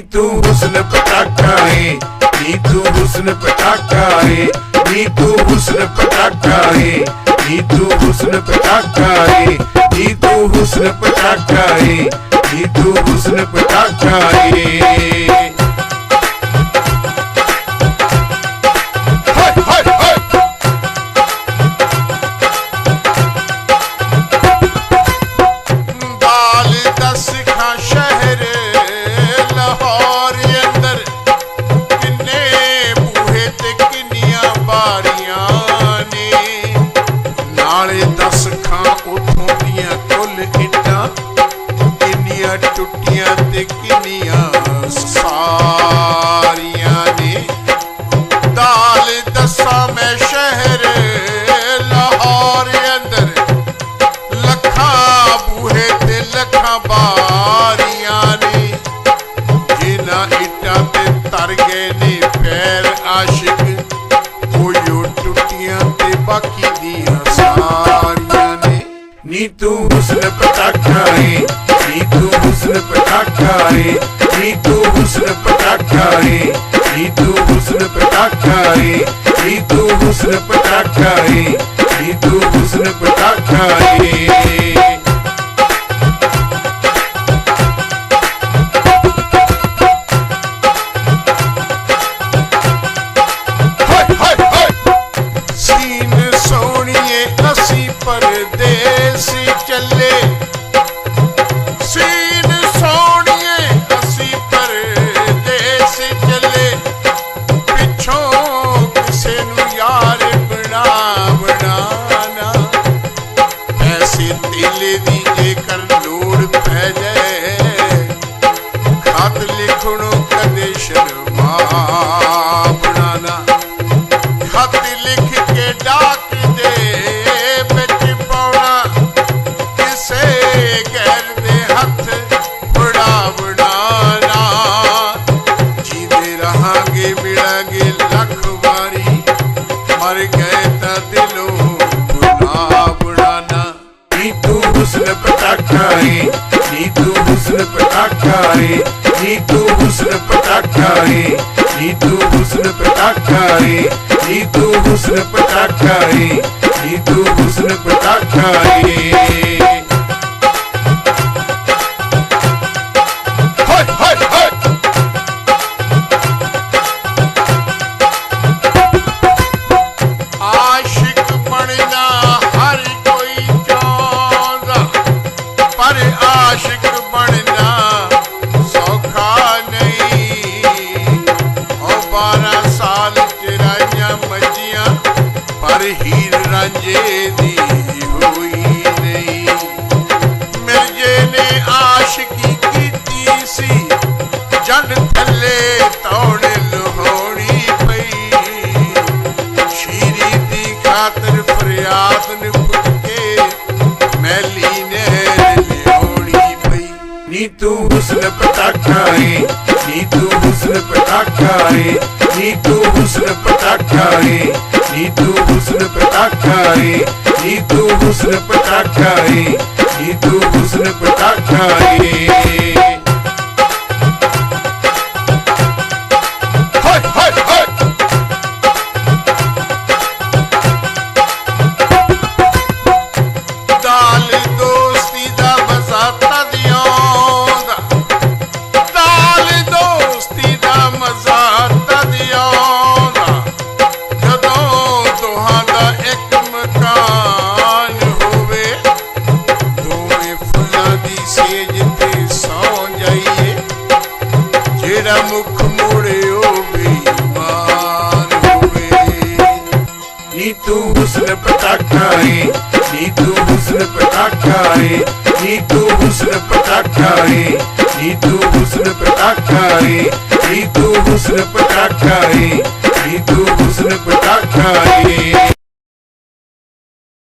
ਤੂੰ ਹੁਸਨ ਪਟਾਕਾ ਏ। ਨੀ ਤੂੰ ਹੁਸਨ ਪਟਾਕਾ ਏ। ਨੀ ਤੂੰ ਹੁਸਨ ਪਟਾਕਾ ਏ। ਨੀ ਤੂੰ ਹੁਸਨ ਪਟਾਕਾ ਏ। ਨੀ ਤੂੰ ਹੁਸਨ ਪਟਾਕਾ ਏ। ਨੀ ਤੂੰ ਹੁਸਨ ਪਟਾਕਾ ਏ। ਟੁੱਟੀਆਂ ਸਾਰੀਆਂ ਨੇ। ਦਾਲ ਦਸਾਂ ਮੈਂ ਸ਼ਹਿਰ ਲਾਹੌਰ ਅੰਦਰ। ਲੱਖਾਂ ਬੂਹੇ ਤੇ ਲੱਖਾਂ ਬਾਰੀਆਂ ਨੇ। ਜਿਨ੍ਹਾਂ ਇੱਟਾਂ ਤੇ ਤਰ ਗਏ ਨੇ ਪੈਰ ਆਸ਼ਿਕ। ਉਹ ਟੁੱਟੀਆਂ ਤੇ ਬਾਕੀ ਦੀਆਂ ਨੀ ਤੂੰ ਹੁਸਨ ਪਟਾਕਾ ਏ ਨੀ ਤੂੰ ਹੁਸਨ ਪਟਾਕਾ ਏ ਨੀ ਤੂੰ ਹੁਸਨ ਪਟਾਕਾ ਏ ਨੀ ਤੂੰ ਹੁਸਨ ਪਟਾਕਾ ਏ ਨੀ ਤੂੰ ਹੁਸਨ ਪਟਾਕਾ ਏ ਨੀ ਤੂੰ ਹੁਸਨ ਪਟਾਕਾ ਏ ਪਰਦੇਸ ਚੱਲੇ। ਪਟਾਕਾ ਏ ਨੀ ਤੂੰ ਹੁਸਨ ਪਟਾਕਾ ਏ ਨੀ ਤੂੰ ਹੁਸਨ ਪਟਾਕਾ ਏ ਨੀ ਤੂੰ ਹੁਸਨ ਪਟਾਕਾ ਏ ਨੀ ਤੂੰ ਹੁਸਨ ਪਟਾਕਾ ਏ ਨੀ ਤੂੰ ਹੁਸਨ ਪਟਾਕਾ ਏ ਪਰ ਆਸ਼ਿਕ ਬਣਨਾ ਸੌਖਾ ਨਹੀਂ। ਉਹ 12 ਸਾਲ ਚ ਰਾਈਆਂ ਮੱਜੀਆਂ, ਪਰ ਹੀਰ ਰਾਂਝੇ ਦੀ ਨੀ ਤੂੰ ਹੁਸਨ ਪਟਾਕਾ ਏ ਨੀ ਤੂੰ ਹੁਸਨ ਪਟਾਕਾ ਏ ਨੀ ਤੂੰ ਹੁਸਨ ਪਟਾਕਾ ਏ ਨੀ ਤੂੰ ਹੁਸਨ ਪਟਾਕਾ ਏ ਤੂੰ ਹੁਸਨ ਪਟਾਕਾ ਏ। ਨੀ ਤੂੰ ਹੁਸਨ ਪਟਾਕਾ ਏ। ਨੀ ਤੂੰ ਹੁਸਨ ਪਟਾਕਾ ਏ। ਨੀ ਤੂੰ ਹੁਸਨ ਪਟਾਕਾ ਏ। ਨੀ ਤੂੰ ਹੁਸਨ ਪਟਾਕਾ ਏ। ਨੀ ਤੂੰ ਹੁਸਨ ਪਟਾਕਾ ਏ।